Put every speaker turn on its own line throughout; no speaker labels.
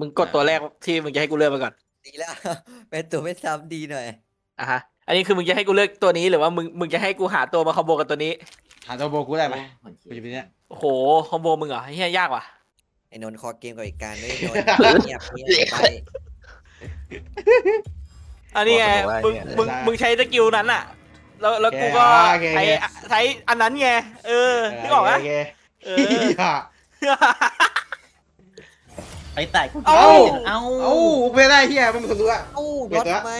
มึงกดตัวแรกที่มึงจะให้กูเลือกมาก่อน
ดีแล้ว เป็นตัวไม่ซ้ำดีหน่อย
อะฮะ อันนี้คือมึงจะให้กูเลือกตัวนี้หรือว่ามึงมึงจะให้กูหาตัวมาคอมโบกับตัวนี้
หาตัวโบกูได้ไหมกูจะเป็นเนี้ย
โอ้โหคอมโบมึงเหรอเฮียยากว่ะ
ไอ้นนท์คอเกมกับอีกการด้วยนนท์เงียบเงียบไป
อันนี้ไง
บอกว่า
มึง
เนี่ย
มึงมึงใช้สกิลนั้นอะ แล้วแล้วกูก็ใช้ใช้อันนั้นไงเออนึกออกไหม
โเค
เอ
โอเค
อ
เหี้ย
ไปแตะกู
เอ้า
เอา
เอ้าเป็นได้เฮียมันเป็นคนรู้อะ
เอ้า
เบ็
ร
ด
ถ
ละ
ไหม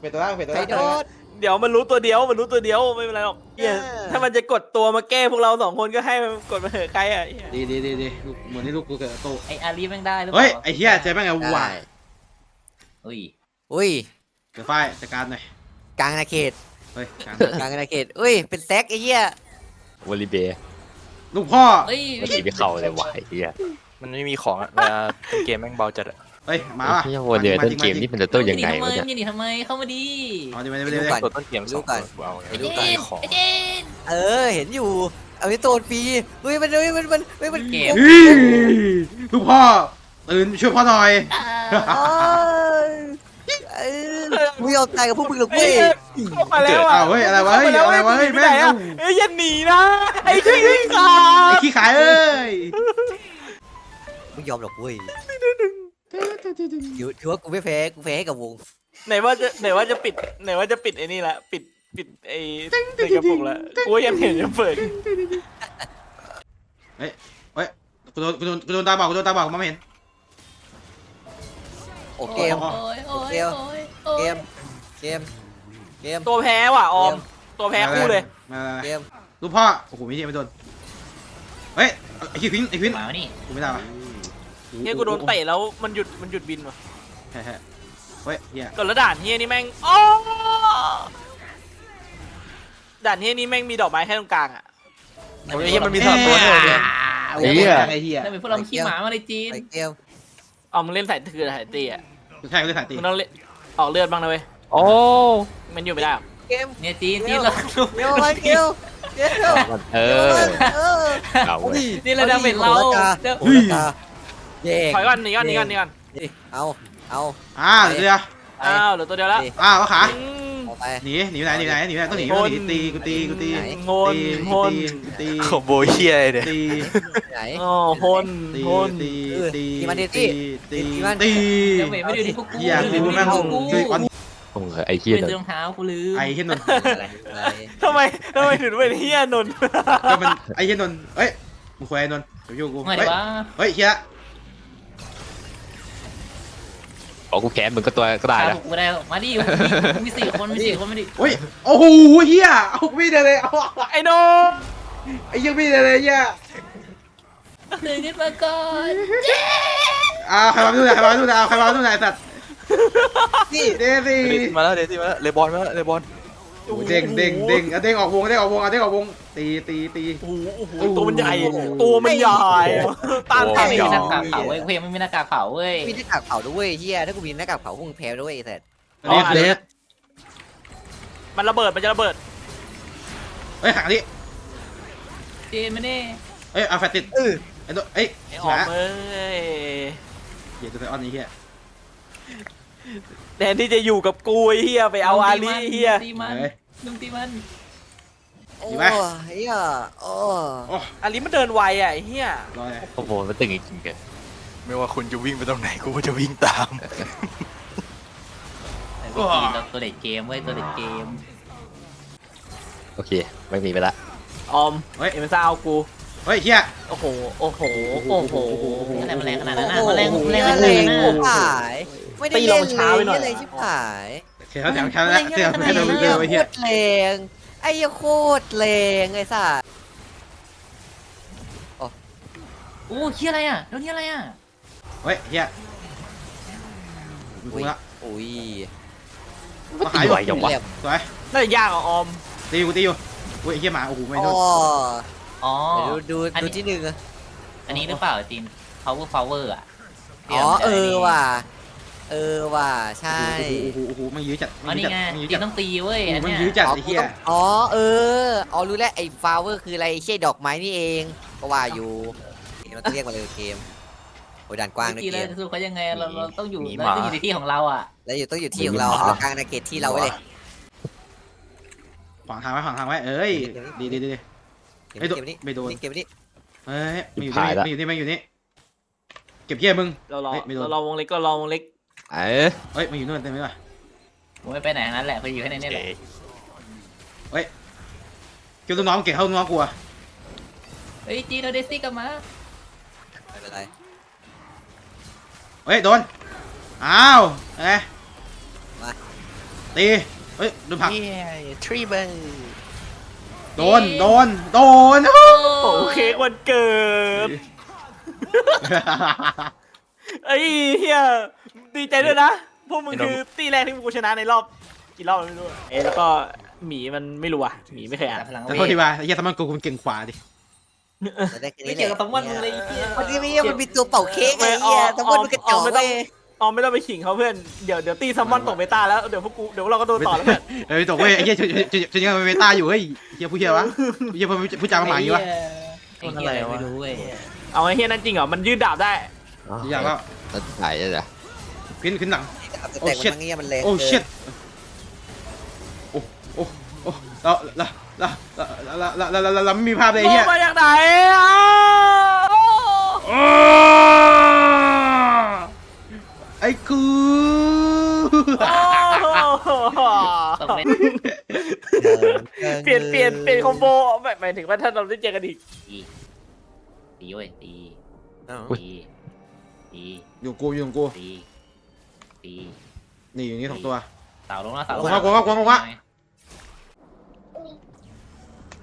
เป็นตัวล่างเป็นตัว
ใคร
ล่าง
โดด
เดี๋ยวมันรู้ตัวเดียวมันรู้ตัวเดียวไม่เป็นไรหรอกเหี้ย
เออ
ถ้ามันจะกดตัวมาแก้พวกเราสองคนก็ให้มันกดมาเถอะใครอะเหี้ย
ดีดีดีดีลูกเหมือนที่ลูกกูเกิดโต
ไออารีแม่งได้หรือเป
เฮ้ย
ล่า
ไอ้เฮียเจ๊แม่งไงวัว
ได้
อุ้ย
อุ้ย
เดี๋ยวไฟจัดการหน่อย
กลางอาณาเขต
เฮ้ยกลาง
กลางอาณาเขต อุ้ย เป็นแซกไอ้เหี้ยว
อลลีเบย์
ลูกพ่อ
เฮ้ย
ไม่ตีไปเข่าเลยวะไอ้เหี้ย
มันไม่มีของอะเวลาเล่นเกมแม่งเบาจัดอะ
เฮ้ยมา
ไอ้
ว่ะ
เหี้ยวอลเลย์ต้นเกมนี่มันจะต้องยังไง
ทำไม
วะเนี่ย
มึงหนีทำไมเข้ามาดี
เอาดีไปดีไปดีไปดี
ตัวต้นเกมสองตัวกูเอาไง
ไอ
ดู
เจ
การ
น
ของ
ไอเจน
เออเห็นอยู่เอาไว้โตนฟรีเฮ้ยมันเฮ้ยมันมันเฮ้ยมัน
เกม
เฮ้ยลูกพ่อตื่นช่วยพ่อหน่อย
เอ้ยเอ้ยกูไม่ยอมตายกับพวกมึงหรอกเว้ย
เข้ามาแล้วอะ
อ้าวเฮ้ยอะไรวะเฮ้ย
ข้ามา
อะไรวะเฮ้ย
หนีปไหน
แม่ง
อะเอ้ยอย่าหนีนะไอ้ขี้ขา
ไอ้ขี้ขายเอ้ย
ไม่ยอมหรอกเว้ยถือถือว่ากูไม่แพ้กูแพ้ให้กับวง
ไหนว่าจะไหนว่าจะปิดไหนว่าจะปิดไอ้นี่ละปิดปิดไอ้ในกระปุกละกูยังเห็นจะเปิด
กูโดนกูโดนกูโดนตาบอกกูโดนตาบอกมองไม่เห็น
โอเกม
โอ้ยโอ้ย
เกม
โอ้ยโอ้ย
เกมเกมเกม
ตัวแพ้ว่ะออมตัวแพ้คู่เลย
มา
เกม
ลูกพ่อโอ้โหมีที่ไม่โดนเฮ้ยไอ้ขี้ควินไอ้ควิน
หมานี่
กูไม่ได้ปะ
เฮียกูโดนเตะแล้วมันหยุดมันหยุดบินว่ะ
เฮ้ยเฮ้ยเฮีย
ก่อนแล้วด่านเฮียนี่แม่งอ๋อด่านเฮียนี่แม่งมีดอกไม้แค่ตรงกลางอะ
โอ้ยเหี้ยมันมีสามตัวด้วยเนี่ย
ไอ้เหี้ยไอ้เหี้ย
ทำไมพวกเราขี้หมามาเลยจีน
ไปเกม
เอามึงเล่นสายถือสายตีอะ
ใช่กูเลยถ่ายตี
มึงต้องเล่นออกเลือดบ้างนะเว้ย
โอ้
มันอยู่ไม่ได้หรอก
เกม
เนี่ยจีนจีนเรา
เกมอะไรเกมเกม
เออ
เออ
เอาเว้ย
นี่เราดาเมจเรา
โหดละ
เดี๋ย ว
โหดละกาแย่ง
ถอยก่อนหนีก่อนหนีก่อนหนีก่อน
เอาเอา
อ่าเดี๋ยว
ไป
อ้าวเหลือตัวเดียวแล้ว
อ้าวขา
อืม
เอาไป
หนีหนีไปไหนหนีไปไหนหนีไปไหนต้องหนีต้องหนีตีกูตีกูตี
ไหน
โฮน
ตี
โฮน
กูตี
คอมโบเฮียอะไรเนี่ย
ตี
ไหน
โอ้โฮน
ตี
โฮน
ตี
เออ
ตี
ตีมันดิ
ตีตี
ตีมัน
ตี
ดาเมจไม่ดูดิพวกกู
เหี้ยตีกูแม่ง
พวกกู
ช่วยก่อน
โอ้ไอ้เหี้ย
เป็น
เนี่ย
รองเท้ากูลืม
ไอ้เฮียนนท์
อะไรอะไร
ทำไมทำไมถึงเป็นเฮียนนท์
ก็มันไอ้เฮียนนท์เอ้ยมึงคุยไอ้นนท์เดี๋ยวอยู่กู
ไม่
เฮ้
ได้
ย
ว่า
เฮ้ยเฮีย
บอกกูแพ้มึงก็ตัวก็ได้
ตา
นะ
บุกไม่ได้หรอกมาดิมีมีสี่คนมีสี่คนมาดิ
เฮ้ยโอ้โหเฮียเอาไม่ได้เลยเอา
ไอ้นนท์
ไอ้ยังไม่ได้เลยเฮีย
เดินขึ้นมาก่อน
อ่าใครมาดูหน่อยใครมาดูหน่อยเอาใครมาดูหน่อยสัตว์
นี่
เดซี่
เดซี่มาแล้วเดซี่มาแล้วเลบอนมาแล้วเลบอน
โอ้โหเด้งเด้งเด้งเอาเด้งออกวงเด้งออกวงเอาเด้งออกวงตีตีตี
โอ้โหโอ้โหตัวมันใหญ่ ตัวมันใหญ่ต้าน
เพ
ทาน
ไม่
ไม่
มีห
ได้
น้ากากเผาเว้ยเพไม่มีหน้ากากเผาเว้ย
มีหน้ากากเผาด้วยเฮียถ้ากูมีหน้ากากเผาพวกมึงแพ้ด้วยไอ้แท้
เลสเลส
มันระเบิด มันจะระเบิด
เฮ้ยหักดิ
เจนมาเน่
เอ้ยเอาแฟตติด
เออ
ไอ้ตัวเอ้ย
ไอ้อ
ห
อ
มาม
เอ้ย
เหี้ยตัวไซออนนี่เฮีย
แทนที่จะอยู่กับกูไอ้เฮียไปเอาอาลีเฮีย
ตีมัน
เฮ้ย
ลุงตีมัน
โอ้
ดีไหม
เฮียโอ้
โอ้
อาลีมันเดินไวอะไอ้เฮีย
รอเลย
โอ้โหมันตึงจริงๆแก
ไม่ว่าคุณจะวิ่งไปตรงไหนกูก็จะวิ่งตาม
ตัวเด็กเกมเว้ยตัวเด็กเกม
โอเค ไม่มีไปละ
ออมเอ็มซ่าเอากู
เฮ้ยเฮีย
โอ้โห โอ้โห โอ้โห
อะไรมาแรงขนาดนั้น
โอ้
นะมาแรง
โห
แรง
แร
แรง
ง
นะ
ชิบหายไม่ได้เล่นเลยเลยชิบหาย
เสียเขาแถวแค่นั้นแหละเสียแค่โดนเจอไป
โค
เฮีย
ตรแรงไอ้โคตรแรงไอ้สัส
โอ้เฮียอะไรอะแล้วนี่อะไรอะ
เฮ้ยเฮียกูละ
อุ้ย
มันตีไหวยังวะ
สวย
น่าจะยากอะออม
ตีกูตีอยู่เฮ้ยเฮียหมาโอ้โหไม่โด
อ๋
น
อ
อ๋อ
ดูดูดูที่หนึ่งอะ
อันนี้หรือเปล่าจีน power power อะ
อ๋อเออว่ะ เออว่ะใช่
โอ้โหโอ้โหมันยื้อจัด
อ๋
มั
อน
ยื้
นี่
อจัด
ไง
มันยื้อ
จี
จั
น
ด
ต้องตีเว้ยอัน
มัน
เนี้ย
ยื้อจัด
อ๋อ
ไอ้เฮีย
อ๋อเอออ๋อรู้แล้วไอ้ฟลาวเวอร์คืออะไรใช่ดอกไม้นี่เองก็ว่าอยู่เราต้องเรียกมาเลยเกมอ้ยด่านกว้างนะ
เมื่อกี้
เก
เรา
ม
จะสู้เขายังไงเราเราต้องอยู่
หนี
เรา
หมา
ต้องอยู่ในที่ของเราอะ
แล้วอยู่ต้องอยู่ที่ของเราเอากลางนาเกตที่เราไว้เลย
ขวางทางไว้ขวางทางไว้เอ้ยดีดีดีดี
เกม
ไม่โดน
นี้
ไม่โดน
เกมนี้
เฮ้ยไม่อยู่นี่ไม่อยู่นี่ไม่อยู่นี่เก็บเหี้ยมึง
เรารอ
เฮ้ยไม่โดน
เรารอวงเล็กก็รอวงเล็ก
เอ้ย
เฮ้ยมาอยู่นู่นเต็มไปหมด
ผมไม่ไปไหนทั้งนั้นแหละไปอยู่แค่ในนี้แหละ
เก็บลูกน้องเก็บเข้าลูกน้องกูอะ
เฮ้ยจีเราเดซี่กลับมา
ไม่เป็นไร
เฮ้ยโดนอ้าวเอ้ยตีเฮ้ยโดนผลัก
ทรีเบอร์
โดนโดนโดน
โอ้เค้กวันเกิดไอ้ยเฮีย ดีใจด้วยนะ พวกมึงคือตีแรกที่กูชนะในรอบกี่รอบไม่รู้อะเอ้ยแล้วก็หมีมันไม่รู้อะหมีไม่เคยอ่าน
แต่พลัง
แต่
เว
โทษ
ท
ทีว่าไอ้เหี้ยสมันกูมันเก่งขวาดิ
จะได้แค่
ไม่
นี้แห
เกี่ยว
ละ
กับตะวันมึงเลยไอ้เหี้ย
วันนี้มีมันมีตัวเป่าเค้กไอ้เหี้ยทั้งหมดมันกระจอก
ไม่
เล
ต้อง
ย
อ๋อไม่ต้องไปขิงเขาเพื่อนเดี๋ยวเดี๋ยวตีซัมมอนตกเบต้าแล้วเดี๋ยวพวกกูเดี๋ยวเราก็โดนต่อแล้วเพื่อน
เฮ้ยตกเว้ยไอ้เหี้ยจะจะจะยังเวต้าอยู่เฮ้ยเหี้ยผู้เหี้ยวะเหี้ยผู้จามาหมาอย่างงี้วะ
ไอ้เหี้ยอะไรไม่รู้เว้ย
เอาไอ้เฮียนั่นจริงเหรอมันยืดดาบได้
อยากแล้ว
แล้วถ่ายได้จ้ะ
ขึ้นขึ้นหนัง
แต่แต่มันเงี้ยมันแรง
โอ้
เกิน
ชิตโอ้ โอ้ โอ้แล้วแล้วแล้วแล้วแล้วแล้วแล้วแล้วไม่มีภาพเลยไอ้
โล
เหี้ย
มาจากไหนอะ
อ้าไอ้กู
ต้องเล่น
เปลี่ยนเปลี่ยนเปลี่ยนคอมโบหมายหมายถึงว่าถ้าเราได้เจอกันอีก
ตีตีเว้ยตี
อ้าว
ตีตี
อยู่กูอยู่กู
ตี ตี
นี่อยู่นี่สองตัว
เต่าลงแล้วเต่าลง
กวางกวางกวางกวาง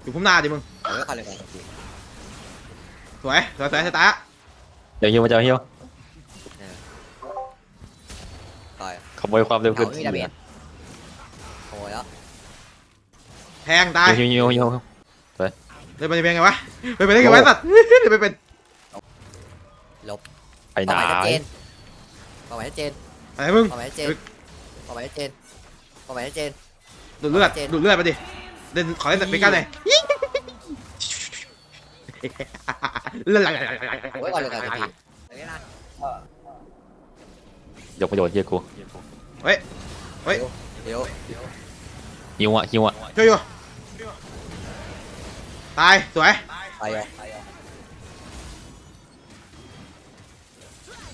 อยู่พุ่มหน้าดิมึง
เออเข้าเลยกัน
สวยสวยสวยสตาร์
เดี๋ยวฮิวมาเจ้าฮิว
ต่อย
ขโมยความเร็วขึ้น
เอามีดาเมจโอ้ยแล้ว
แทงตาย
ฮิวฮิวฮิว
เดินไปเป็นไงวะไปเป็นได้ไงวะสัตว์ เดินไปเป็น
ไปไหน
เป้าหมายชัดเจนเป้าหมายชัดเจน
อะไรมึง
เป้าหมายชัดเจนเป้าหมายชัดเจนเป้าหมายชัดเจน
ดูดเลือดดูดเลือดมาดิเล่นขอเล่นเบก้าเลยเลือดไหล
โอ้ยก่อนเลยกันที
ยกประโยชน์เฮียกู
เฮ้ย
เดี๋ยว
ฮิวอะฮิวอะ
ช่วยอยู่ตายสวย
ไปอะ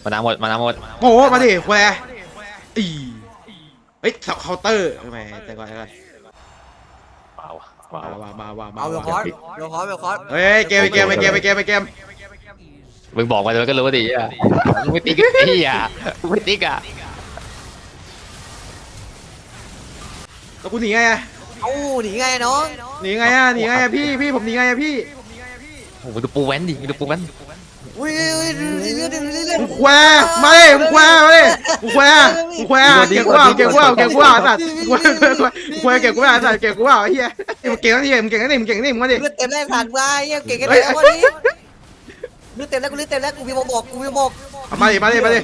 มาน้ำหมดมาน้ำหมด
โอ้โหมาดิแควร์ อีเฮ้ยเคาน์เตอร์ทำไมแต่ก่อนแต่ก่อน
ว้าว
ว้า
ว้าว
วว้าวว้าวว้าว
เอาเบลคอร์สเบลคอร์สเบลคอร์ส
เฮ้ยเกมเกมเกมเกมเกม
มึงบอกมาแล้วก็รู้ดิอะมึงไม่ติ๊กไอ้เหี้ยมึงไม่ติ๊กอะ
แล้วกูหนีไงอะ
เอ้าหนีไงน้อง
หนีไงอะหนีไงอะพี่พี่ผมหนีไงอะพี่
โอ้โหดูปูแว้นดิดูปูแว้น
อุ้ยอุ้ยเรื่อยเรื่อยเรื่ อยเรื่อย
กูแควร์มาดิกูแควร์มาดิกูแควร์กูแควร์เก่งกว่าเก่งกว่าเก่งกว่าสัตว์กูแควร์กูแควร์เก่งกว่าสัตว์เก่งกว่าเฮียมึงเก่งนี่มึงเก่งนี่มึงเก่งนี่มึงมาดิ
เลือดเต็มแล้วผ่านมาเยี่ยเก่งกันแล้ววันนี้เลือดเต็มแล้วกูเลือดเต็มแล้วกูมีโมบอกกูมีโมบอก
มาดิมาดิมาดิ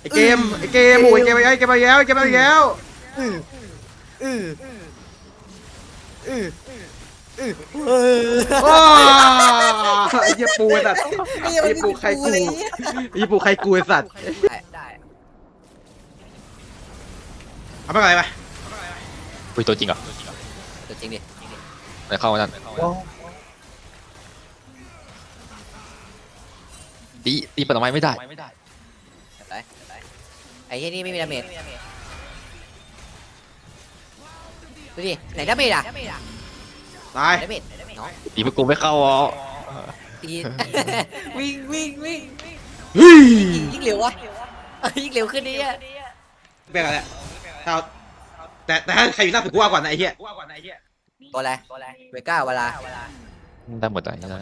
ไอเกมไอเกมโอ้ยเกมไอเกมไปแล้วเกมไปแล้ว
อืออืออืออือเออ
โอ้ไอเหี้ยปูไอ้สัตว์
ไอ้ยังไม่มีกูเลย
ไอเหี้ยปูใครกูไอสัตว์
ได้ได้
เอาไปอะไรไป
อุ้ยตัวจริงเหรอ
ตัวจริงดิ
ไม่เข้ามานั่นตีตีปัดออกไม้ไม่ได้
ไปไอ้ที่นี่ไม่มีดาเมจดูดิไหนดาเมจอะ
ตาย
ดาเมจน้อง
ตีพวกกูไม่เข้าอะ
ตีวิ่งวิ่งวิ่ง
เฮ้ย
ยิ่งเร็ววะยิ่งเร็วขึ้นนี่อะ
เป็นอะไรถ้าแต่แต่ถ้าใครอยู่หน้าผมกูว่าก่อนนะไอ้เหี้ย
ตัวอะไรเวก้าเวลา
ได้หมดอะนี่นะ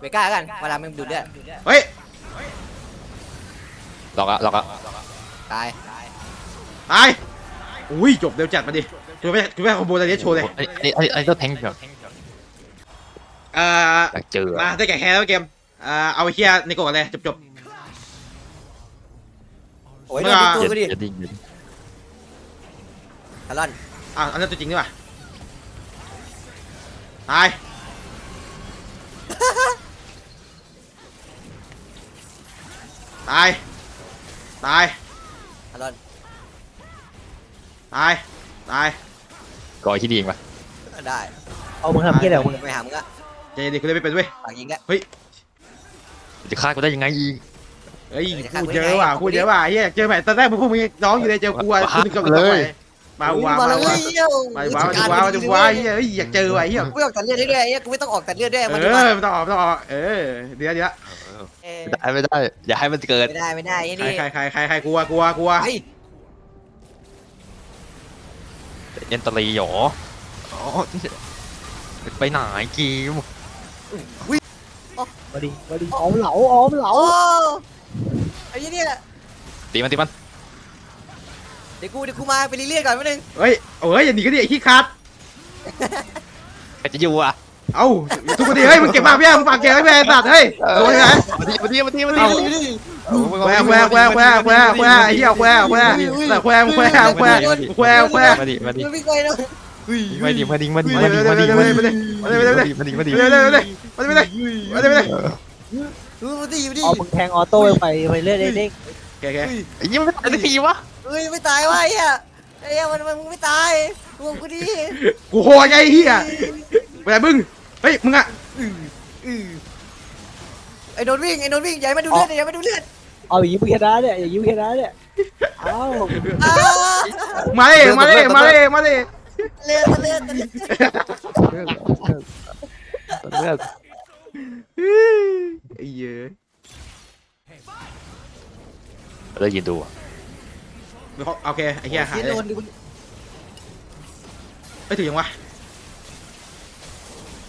เวก้ากันเวลามันดูดเลือด
เฮ้ย
หลอกอะหลอกอะ
ตาย
ตายอุ้ยจบเร็วจัดมาดิ คุณไม่คุณไม่คอมโบอะไรนี้โชว์เลย
ไอ้ไอ้ไอ้ไอ้เจ้าแทงแบบ
เอ่อ
อยากเจอ
มาได้แก่แค่แล้วเกมเอ่อเอาไอ้เฮียในกดเลยจบจบ
โอ้ยโดนตัวกูดิ
อย่าดิ้งอย่าดิ้ง
ทารอน
อะอันนั้นตัวจริงดีกว่าตายตายตาย
อารอน
ตายตาย
กอยที่ดีเองปะ
ได้
เอามึงทำเพี้ยอะไรของมึง
ไม่หามึงอะ
เจดีกูเล่นไม่เป็นเว้ย
ปากยิงอะ
จะฆ่ากูได้ยังไงอีก
เฮ้ย
เดี๋ยวจะฆ่า
พูด
กู
เย
ได้
อะ
ไง
ว่ะพูดเยอะว่ะเฮียเจอใหม่ตอนแรกมึงพวกมึงน้องอยู่เลยเจอกูอะคุณก็ต้องไปมาว้า
มา
มา
เลย
ว้า
เหี้ย
มาว้ามาว้ามาว้าเฮียเฮ้ยอยากเจอว่ะเฮีย
กูไม่ออกตัดเลือดได้ด้วยไอ้เหี้ยกูไม่ต้องออกตัดเลือดด้วย
เอ
มาดูมา
อไม่ต้องออกไม่ต้องออกเออเดี๋ยวเดี๋ยว
เอ้ย
ไม่ได้ไม่ได้ อย่าให้มันเกิด
ไม่ได้ไม่ได้ไอ้
ใคร
นี่
ใครใครใครใครกลัวกลัวกลัว
ไอ้
เอ็นตรีหรออ๋อไปไหนกีม
มาดิมาดิออมเหลาออมเหลา
โอ้ไอ้เหี้ยเนี่ย
ตีมันตีมัน
เดี๋ยวกูเดี๋ยวกูมาไปรีเลียดก่อนแป๊บนึง
เฮ้ยโอ้ยอย่าหนีก็ดิไอ้ขี้คัด
ใครจะอยู่อะ
เอ้าทุกคนดิเฮ้ยมึงเก็บปากเบี้ยมึงปากเก็บไอ้แม่สัตว์เฮ้ยโดนไง
มาดีมาดีมาดีมาดี
แควแควแควแควแควแควไอ้เหี้ยแควแควแต่แควแควแควแควแคว
มาดีมาดี
มันวิ่งไปเนาะ
มาดีมาดีมาดี
มา
มา
ดิ
ดี
มา
มา
ดิ
ดี
มา
มา
ดิ
ดี
มาดิมาดิมาดิ
มาดีมาดี
มาดิมาดิมาดิมาดิมาดิมาดิมาดิ
ดูมันดิมันดิ
เอามึงแทงออโต้ไปไปเรื่อยเด้ง
โอเคโอเค
ไอ้ยี่มันไม่ตีวะ
เฮ้ยไม่ตายวะไอ้เหี้ยไอ้เหี้ยมันมันมึงไม่ตายรวมกูดิ
กูโหดไอ้เหี้ยไปไหนมึง เฮ้ยมึงอะ
ไอ้โดนวิ่งไอ้โดนวิ่งอย่าให้มันดูเลือดอย่าให้มันดูเลือด
เอาอย่างนี้มึงชนะเนี่ยอย่างนี้มึงชนะเนี่ยเอา
อ้าว
มาดิมาดิมาดิมาดิ
เลือดเลือดเลือด
เลือด
ไอ้เหี้ย
ได้ยินดูอะ
โอเคไอ้เหี้ยหาย
เสี
เลย
โดนดู
ไม่ถึงยังวะ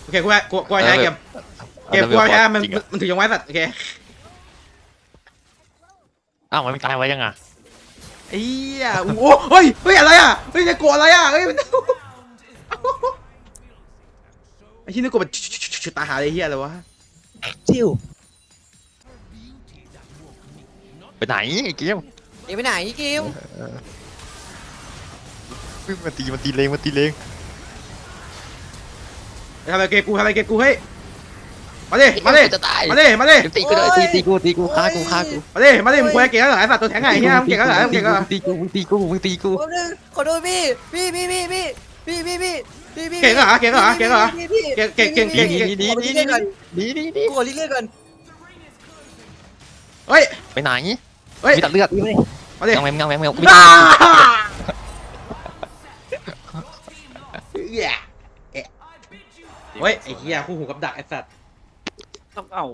โอเคกูไปกูกูไปใช้เกมเกมกูไปใช้มันมันถึงยังไงสัตว์โอเค
อ้าวมันตายไว้ยังอะ
ไอ้เหี้ยโอ้เฮ้ยเฮ้ยอะไรอะเฮ้ยจะกลัวอะไรอะเฮ้ยไอ้ที่นี่กลัวมันตาหาไอ้เหี้ยอะไรวะ
ชิว
ไปไหนไอ้เกม
เดี๋ยวไปไหนกิม
มาตีมาตีเลงมาตีเลง
ทำอะไรเกมกูทำอะไรเกมกูเฮ้ยมาดิมาดิ
จะตาย
มาดิมาดิ
ตีกูเลยตีตีกูตีกูฆ่ากูฆ่ากู
มาดิมาดิมึงคุยเก่งแล้วเหรอไอ้สัตว์ตัวแข็งไงเหี้ยมึงเก่งแล้วเหรอมึงเก่งแล้วเหรอ
ตีกูมึงตีกูมึงตีกู
แป๊บนึงขอโทษพี่พี่พี่พี่พี่พี่พี่พี่พี่พี่
เก่งเหรอเก่งเหรอเก่งเหรอ
พี่พี่
เก่งเก่งเก่งเก่งเก่ง
ดี
ขอ
ดี
รีเลียดก่อน
ดีดีดี
กูขอรีเลียดก่อน
เฮ้ย
ไปไหน
เฮ้ย
มีตัดเลือด
ดีไหม
มาดิ
ยังแมงยังแมงยัง
อ้า เฮ้ยไอ้เหี้ยคู่หูกับดักไอ้สัตว์
ต้องเอา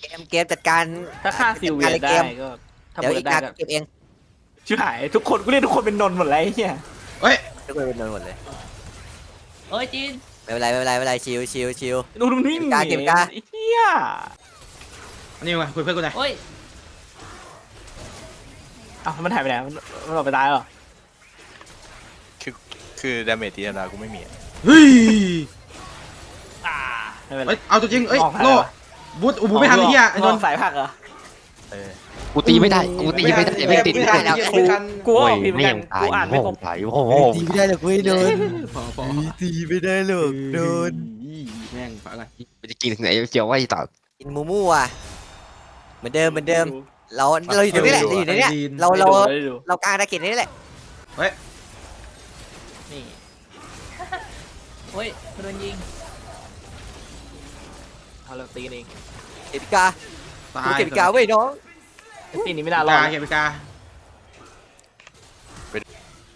เกมเกมจัดการ
ถ้าฆ่าซิลเวีย
จั
ได้
การ
ก็ถ้า
เดี๋ยว
เปิ
อี
ด
ก
ได้
การ
ก็
เก็บเอง
ชิบหายทุกคนกูเรียกทุกคนเป็นนนท์หมดเลยไอ้เฮีย
เฮ้ย
ทุกคนเป็นนอนหมดเลย
เอ้ยจีน
ไม่เป็นไรไม่เป็นไรไม่เป็นไรชิวชิวชิว
ดูดูนี่
เก็บกาเก็บกา
ไอ้เฮีย
อันนี้มาคุยเพื่อนกูหน่อย
เฮ้ย
อ้าวมันหายไปไหนมันมันออกไปตายเหรอ
คือคือดาเมจตีธรรมดากูไม่มีอะ
เฮ้ย
อ่า ไม่เป็นไร
เฮ้ยเอาตัวจริงเอ้ย
ออกหา
โล่
อะไรวะ
บูทบูทไม่ทันไอ้เหี้ยไอ้นนท์
สายผักเหรอ
เออ
กูตีไม่ได้ กูตีไม่ได้ไม่ติด
ไม่ทันแล้วไม่ทัน
กูก็
โอ้
อยอกผิดเหมือน
ไม่
กั
ยั
น
งตาย
กูอ่านไม่ครบ
ตายโอ้โห
ตีไม่ได้หรอกเว้ยโดน
พอพอ
ตีไม่ได้หรอกโดน
แม่งฝากกัน
มันจะกินถึงไหนเจียวไว้ต่อ
กินมูมูอะเหมือนเดิมเหมือนเดิม เราเราอยู่ตรงนี้แหละเราอยู่ในนี้แหละเราเรา
ไม่ได้ดู
เรากลางตะเกียบนี่แหละ
นี่
เฮ้ยโดนยิง
เอาเราตีกันเอง
เก็บกา
ตา
กู
ย
เก็บกาเว้ยน้อง
ไอ้ตีนี้ไม่น่ารอด
กาเก็บไปกาไป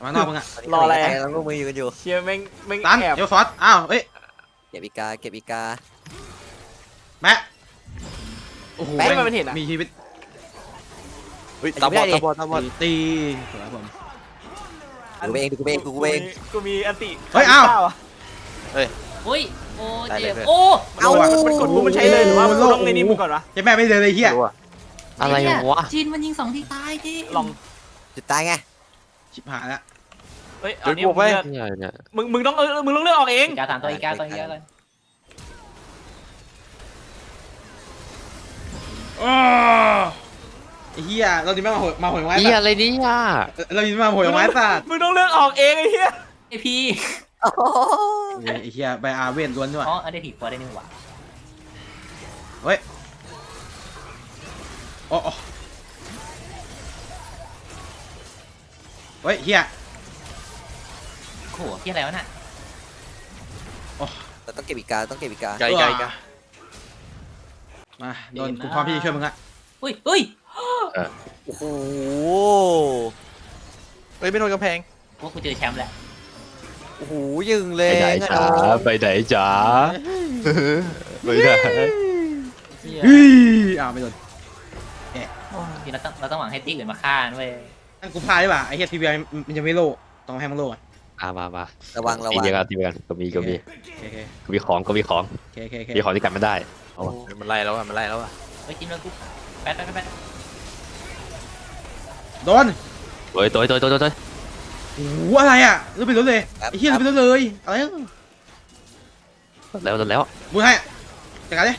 มานอกมึงอะ
รออะไร
เราลูกมืออยู่กันอยู่
เชียแม่งแม่ง
ตัน
แอบ
เดี๋ยวฟอสอ้าวเอ้ย
เก็บอีกา เก็บอีกา
แมะโอ้โห
แม่ง
ไม่มันเห็นอะ
มีชีวิต
เฮ้ยตาบอดตาบอดตาบอด
ตีสวยครับผม
ดูไปเองดูไปเองดูไปเอง
กูมีอันติ
เฮ้ยอ้าว
ก้ะ
เฮ้ย โอ้เจ็บ
ได้เลย
โอ้
เอา
มันกดปุ๊บมันใช้เลยหรือว่ามันต้องในนี้มึงก่อนวะ
เจ๊แม่ไม่เดินเลยเฮีย
อะไรวะ
จีนมันยิงสองทีตายจีน
ลอง
จุดตายไง
ชิบหายละ
เฮ้ย
เดี๋
อั
ยวน
นี้
กู
มึง
ไป
เลือก
เนี่ยเนี่ย
มึงมึงต้องเออมึงต้องเลือกออกเอง
อีกาสามตัวอีกาตัวอีกาเลย
อ้อไอ้เฮียเราดีไม่มาหวยมาหวยไม้
เฮียอะไรเนี่ย
เราดีมาหวยไม้สัตว์
มึงต้องเลือกออกเองไอ้เหี้ย
ไอพี
โอ้โห
ไอ้เฮียไปอาเวนล้วนด้วย
อ๋อะอันนี้ถีบพอได้นี่หว่าเฮ้ย
โอ้โอเฮียเฮีย
โหที่อะไรวะน่ะโอ้
เราต้องเก็บอีกาต้องเก็บอีกา
ไกลไกลไกล
มาโดนกูพร้อมที่ช่วยมึงละ
อุ้ยอุ้ย
โอ้โห
เฮ้ยไม่โดนกำแพง
ว่ากูเจอแชมป์แล้ว
อ้โหยึงเล
ไป
ย
ไหนจ๋าไปไหนจ๋าไปไหน
เหี้ย
เฮ้ยอ้าวไม่โดน
ทีเราต้องเราต้องหวังให้ติ๊กอื่นมาฆ่าด้วย
นั่นกูพลาดได้ป่ะไอ้เฮียทีวีมันยังไม่โลต้องให้มันโลอะ
อะมามา
ระวังระ
ตี
วัง
เดียวกันตีเดียวกันก็มีก็มี
โอเคโอเค
ก็มีของก็มีของ
โอเคโอเคโอเค
มีของที่กันไม่ได้เอาวะ
มันไล่แล้วอะมันไล่แล้วอะ
เฮ้ยจิ้มแล้วกูแป๊ดแป๊ดแป๊ด
โดน
โอ้ยตัวตัวตัวตัวตัว
โอ้โหอะไรอะลืมไปรถเลยไอ้เฮียลืมไปรถเลยอะไรอะ
แล้วแล้ว
บุญให้จัดการดิ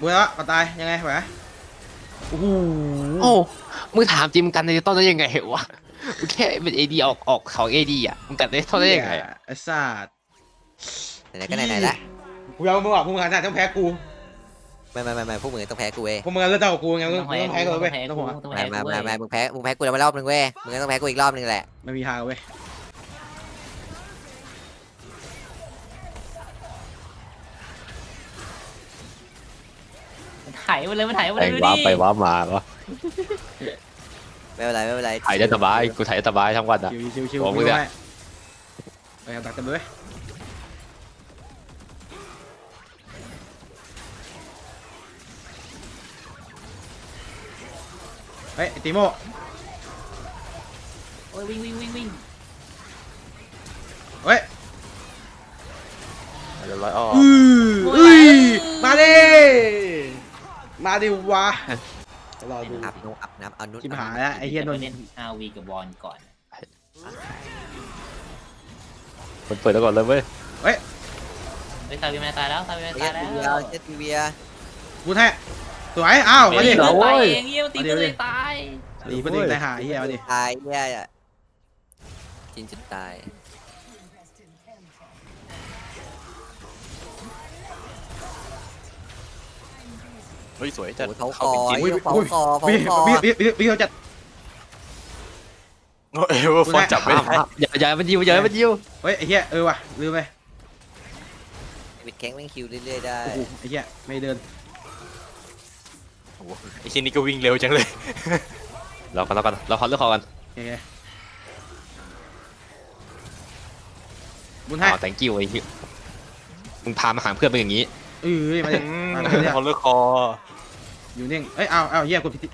บุญแล้วก็ตายยังไงไหวโอ้โห
โอ้มึงถามจริงมึงกันในต้นได้ยังไงวะมึงแค่เป็นเอดีออกออกของเอดีอะมึงกันในต้นได้ยังไงอะ
ไอ้สัตว์
ไหนๆก็ไหนๆละ
กูยอมมึงบอกพวกมึงขนาดต้องแพ้กู
ไม่ไม่ไม่ไม่พวกมึงต้องแพ้กูเว้ย
พวกมึงเลือกเท่ากับกูไงมึงต้องแพ้กูเว้ยต้องหัว
ต้อง
ไม่
แพ้
ไม่
กู
ไม่ไม่มึงแพ้มึงแพ้กูแล้วมารอบนึงเว้ยมึงก็ต้องแพ้กูอีกรอบนึงแหละ
ไม่มีทางเว้ย
มันถ่ายไปเลยมันถ่ายไป
ไป
เลยดู
ว้า
ดิ
ไปว้ามาวะ
ไม่เป็นไรไม่เป็นไร
ถ่ายได้สบายกูถ่ายได้สบายทั้งวันอะ
ชิวชิวชิว
บอกมึงเนี่ย
ไปกันตักกันด้วย ฮ้ยไอ้ติโม
โอ้ยวิ่งวิ่งวิ่งวิ่ง
เฮ้ย
เดี๋ยวร้อยอ้อ
อืออุ้ยมาดิมาดิวะรอดู
อับน้ำอับน้ำเอานุช
ชิบหายแล้วไอ้เฮียนนท์
เล่นอาวีกับบอลก่อน
มันเปิดแล้วก่อนเลยเว้ย
เฮ้ยซาบีแมนตายแล้วซาบีแมน
เจ็
ตาย
ด
แล้
ทีวี
ว
เจ็ดทีวี
พูดให้ สวยอ้าวมาดิ
เฮ้ยตายเองเยี่ยมตีตัวเลยตาย
ตีประเด็นตายหาเฮียมาดิ
ตายแย่อะกินจนตาย
เฮ้ยสวยจัด
โอ้ยเผาค
เข้า
อ
เป็นชิ้น
เผาคอเผา
พี่
คอ
พี่พี่พี่พี่เขาจัด
โอ้ยว่าฟอนจับไม่ได้
อย่าอย่ามันยิวอย่ามันยิว
เฮ้ยไอ้เฮียเออว่ะลืมไป
วิดแข้งแม่งคิวเรื่อยๆได้
โอ้โหไอ้เฮียไม่เดิน
โอ้โหไอ้ชิ้นนี้ก็วิ่งเร็วจังเลย
เรากันเรากันเราขอเลือกคอกัน
โอเคบุญให้
อ๋อ thank you ไอ้เหี้ยมึงพามาหาเพื่อนเป็นอย่างนี้
เอ้ยมาดิ
อืม
มาดิเนี่ย
เขาเลือกคอ
อยู่นิ่งเอ้ยเอาเอาเฮียกดผิด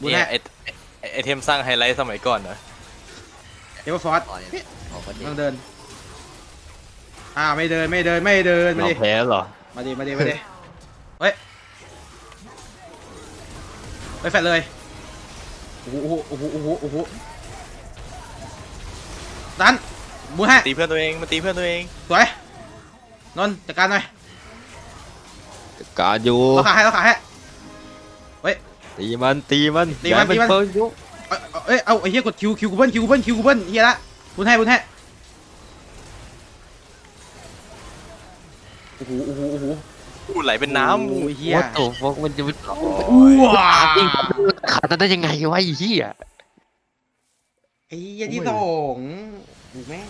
บุญ
เนี่
ให้
ยไอไอ้ไอเทมสร้างไฮไลท์สมัยก่อนนะ
เอเวอร์ฟอร์ส
ต่อเนี่ยออกก็ดี
ต้องเดินอ่าไม่เดินไม่เดินไม่เดินมา
เรา
ดิ
แพ้แล้วเหรอ
มาดิมาดิมาดิ ไปแฟดเลย โอ้โหโอ้โหโอ้โหโอ้โหดันบุญให้
ตีเพื่อนตัวเองมาตีเพื่อนตัวเอง
สวยนนท์จัดการหน่อย
การอยู่
เราขาให้เราขาให้
ตีมันตีมัน
ตีมัน
อย่าให้
ตีมัน
เพิ่งยุ
เอ้ยเอ้ยเอาไอ้เหี้ยกดคิวคิวกูเบิ้ลคิวกูเบิ้ลคิวกูเบิ้ลเฮียละบุญให้บุญให้โอ้โหโอ้โหโอ้โห
พูด ไหลเป็นน้
โอ้ยเฮีย
ว่าตัวฟกมันจะมัน
ว้า
จริงขาดได้ยังไงวะไอ้เหี้ย
ไอ้เหี้ยที่สองดูแม่ง